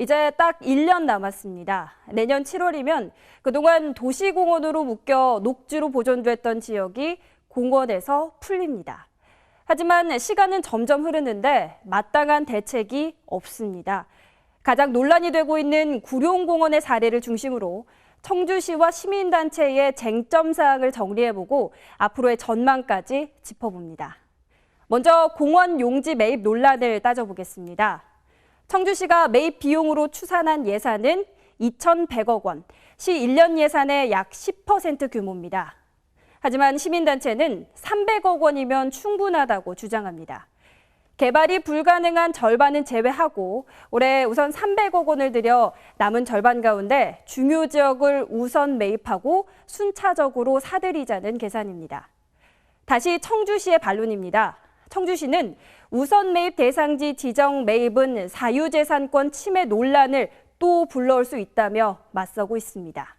이제 딱 1년 남았습니다. 내년 7월이면 그동안 도시공원으로 묶여 녹지로 보존됐던 지역이 공원에서 풀립니다. 하지만 시간은 점점 흐르는데 마땅한 대책이 없습니다. 가장 논란이 되고 있는 구룡공원의 사례를 중심으로 청주시와 시민단체의 쟁점 사항을 정리해보고 앞으로의 전망까지 짚어봅니다. 먼저 공원 용지 매입 논란을 따져보겠습니다. 청주시가 매입 비용으로 추산한 예산은 2,100억 원, 시 1년 예산의 약 10% 규모입니다. 하지만 시민단체는 300억 원이면 충분하다고 주장합니다. 개발이 불가능한 절반은 제외하고 올해 우선 300억 원을 들여 남은 절반 가운데 중요 지역을 우선 매입하고 순차적으로 사들이자는 계산입니다. 다시 청주시의 반론입니다. 청주시는 우선 매입 대상지 지정 매입은 사유재산권 침해 논란을 또 불러올 수 있다며 맞서고 있습니다.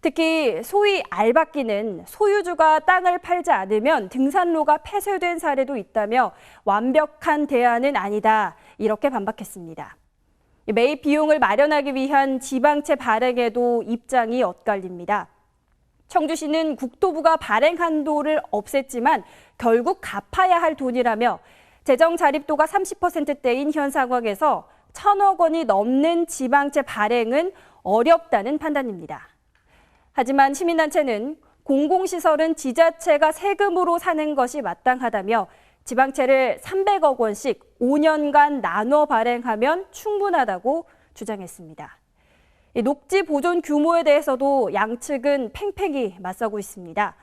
특히 소위 알박기는 소유주가 땅을 팔지 않으면 등산로가 폐쇄된 사례도 있다며 완벽한 대안은 아니다. 이렇게 반박했습니다. 매입 비용을 마련하기 위한 지방채 발행에도 입장이 엇갈립니다. 청주시는 국토부가 발행 한도를 없앴지만 결국 갚아야 할 돈이라며 재정 자립도가 30%대인 현 상황에서 천억 원이 넘는 지방채 발행은 어렵다는 판단입니다. 하지만 시민단체는 공공시설은 지자체가 세금으로 사는 것이 마땅하다며 지방채를 300억 원씩 5년간 나눠 발행하면 충분하다고 주장했습니다. 녹지 보존 규모에 대해서도 양측은 팽팽히 맞서고 있습니다.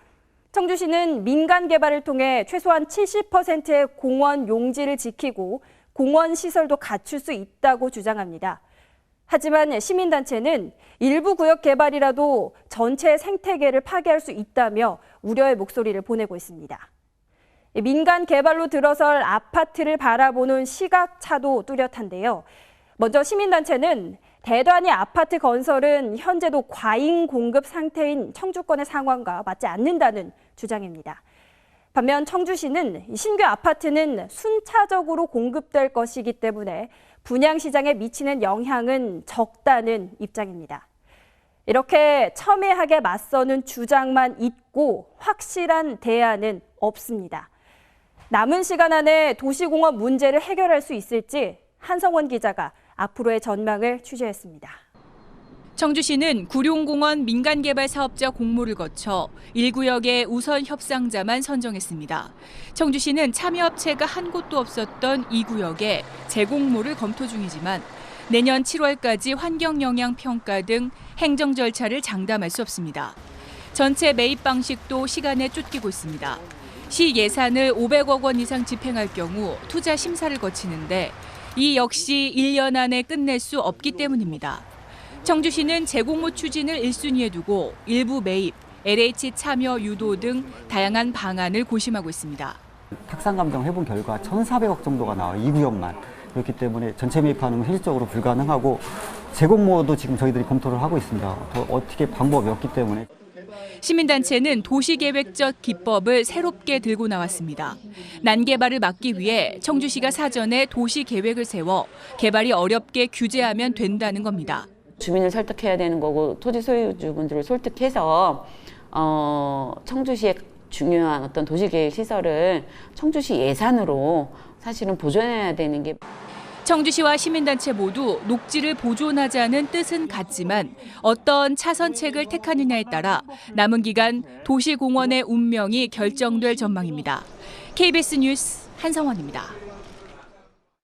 청주시는 민간 개발을 통해 최소한 70%의 공원 용지를 지키고 공원 시설도 갖출 수 있다고 주장합니다. 하지만 시민단체는 일부 구역 개발이라도 전체 생태계를 파괴할 수 있다며 우려의 목소리를 보내고 있습니다. 민간 개발로 들어설 아파트를 바라보는 시각차도 뚜렷한데요. 먼저 시민단체는 대단위 아파트 건설은 현재도 과잉 공급 상태인 청주권의 상황과 맞지 않는다는 주장입니다. 반면 청주시는 신규 아파트는 순차적으로 공급될 것이기 때문에 분양 시장에 미치는 영향은 적다는 입장입니다. 이렇게 첨예하게 맞서는 주장만 있고 확실한 대안은 없습니다. 남은 시간 안에 도시공원 문제를 해결할 수 있을지 한성원 기자가 앞으로의 전망을 취재했습니다. 청주시는 구룡공원 민간개발 사업자 공모를 거쳐 1구역의 우선 협상자만 선정했습니다. 청주시는 참여업체가 한 곳도 없었던 2구역에 재공모를 검토 중이지만 내년 7월까지 환경영향평가 등 행정 절차를 장담할 수 없습니다. 전체 매입 방식도 시간에 쫓기고 있습니다. 시 예산을 500억 원 이상 집행할 경우 투자 심사를 거치는데 이 역시 1년 안에 끝낼 수 없기 때문입니다. 청주시는 재공모 추진을 1순위에 두고 일부 매입, LH 참여 유도 등 다양한 방안을 고심하고 있습니다. 탁상 감정 해본 결과 1,400억 정도가 나와요. 이 구역만. 그렇기 때문에 전체 매입하는 건 현실적으로 불가능하고 재공모도 지금 저희들이 검토를 하고 있습니다. 더 어떻게 방법이 없기 때문에 시민단체는 도시계획적 기법을 새롭게 들고 나왔습니다. 난개발을 막기 위해 청주시가 사전에 도시계획을 세워 개발이 어렵게 규제하면 된다는 겁니다. 주민을 설득해야 되는 거고 토지 소유주분들을 설득해서 어, 청주시의 중요한 어떤 도시계획 시설을 청주시 예산으로 사실은 보존해야 되는 게 청주시와 시민단체 모두 녹지를 보존하자는 뜻은 같지만 어떤 차선책을 택하느냐에 따라 남은 기간 도시공원의 운명이 결정될 전망입니다. KBS 뉴스 한성원입니다.